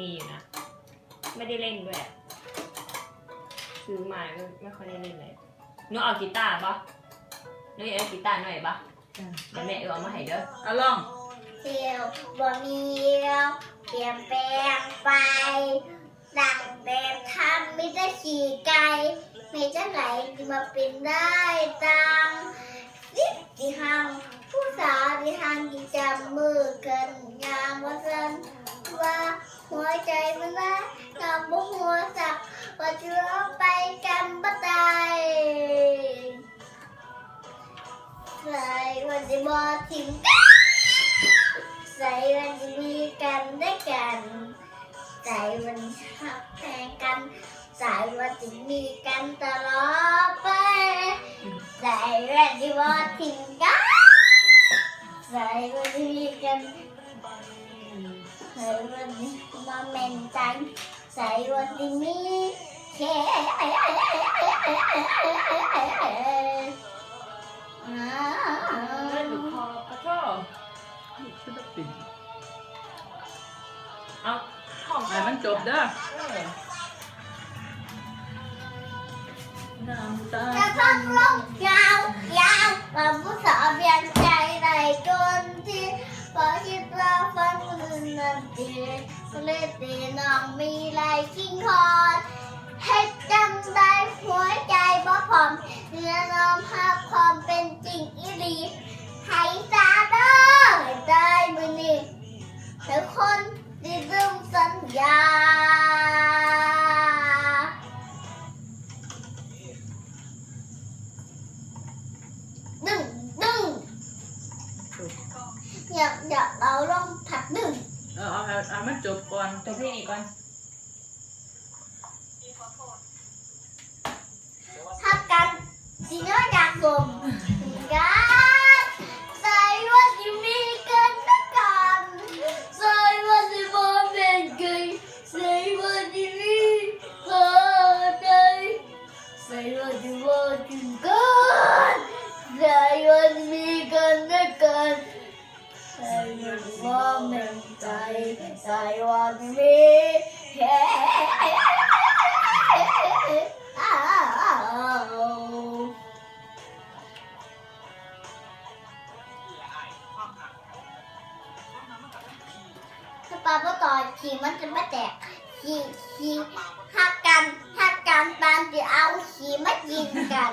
มีอยู่นะ ไม่ได้เล่นด้วยอะซื้อมาไม่ไม่ค่อยได้เล่นเลยหนูเอากีตาร์ปะหนูอยากได้กีตาร์หน่อยปะเดี๋ยวแม่เอามาให้เด้อเอาลอง เที่ยวบ่มีแล้วเปลี่ยนแปลงไปดังแต่ทำไม่ได้ขี่ไก่ไม่จะไหนที่มาเป็นได้ตังนิดที่ห่างผู้สาวที่ห่างที่จับมือกันงามว่าสันว่า หัวใจมันได้งามบ่หัวสักว่าจะร้องไปกันบ่ตายใส่วันที่บ่ทิ้งกันใจมันจะมีกันได้กันใจมันหักแพงกันใจมันจะมีกันตลอดไปใจมันจะว่าทิ้งกันใจมันจะมีกัน มันจะมาเมนจังใจมันจะมีแค่อ่าเล่นดูคอปะโทศิลปินเอาของให้มันจบเด้อเออน้ำตาจะต้องลงยาวยาวมาผู้สาวเบียนใจในจน งลืมนันทีเลยตีน้องมีลายคิงคอนให้จำได้หัวใจบ่พร้อมเนื้อน้อมภาพความเป็นจริงอีหลีให้ซาเด้อได้มือนี้ทุกคนที่ลืมสัญญาดึงดึงอยากอยากเอาลองผักดึง เออเอาเอาเอามันจบก่อนตัวเพลงอีกก่อนทักกันสีน้อยอยากกลม ป็นใจใส่ว่าจะมีแค่อ้าวถ้าปลาบ่ต่อขี่มันจะไม่แตกขี่ขี่หักกันหักกันตามจะเอาขี่มายิงกัน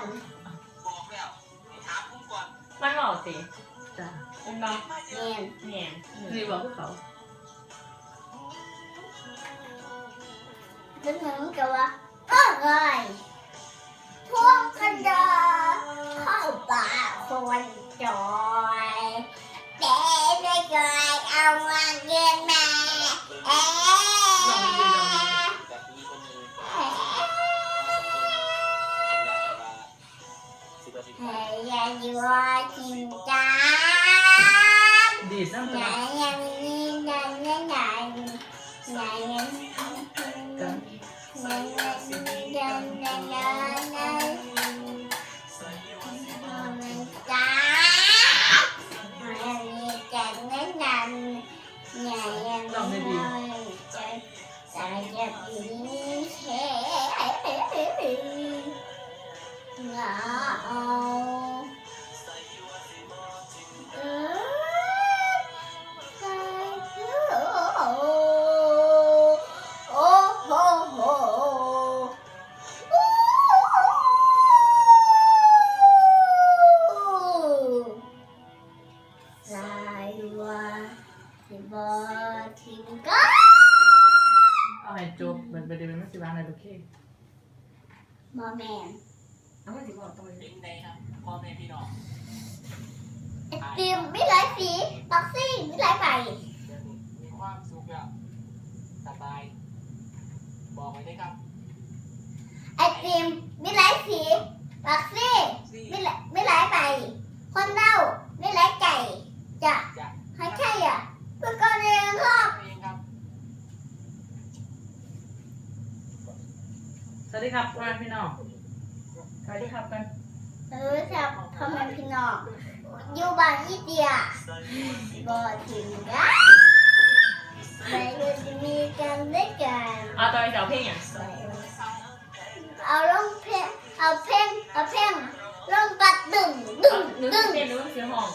มันบอกสิ จ้ะเป็นบ้าเนียนเนี่ยนี่บอกพวกเขานึกเหมือนกับว่าเอ้ย ยังอยู่จริงจังดีดน้ำไห บอทิ้งก็เอาให้จบมันไปเดี๋ยวมันสิวางในโอเคมอแมนเอามาสิบอกตัวนี้เป็นไงครับพ่อแม่พี่น้องไอติมไม่หลายสีบ็อกซี่ไม่หลายใบเดี๋ยวนี้มีความสุขแล้วสบาย บอกไว้ได้ครับไอติมไม่หลายสีบ็อกซี่ซี่ไม่หลายไม่หลายใบคนเน่าไม่หลายไก่จะ จะให้ใครอะเพื่อนก็เองครับ เองครับ สวัส ดีครับพ่อแม่พี่น้องสวัสดีครับกันเออครับพ่อแม่พี่น้องอยู่บ้านอีเดียบ่ถึงกันไหนก็จะมีกันได้จอยจะเอาเพลงอย่างเอาลงเพลงเอาเพลงเอาเพลงลงปัดดึงดึงนึกดึงเต้นนึกเสียงห้อง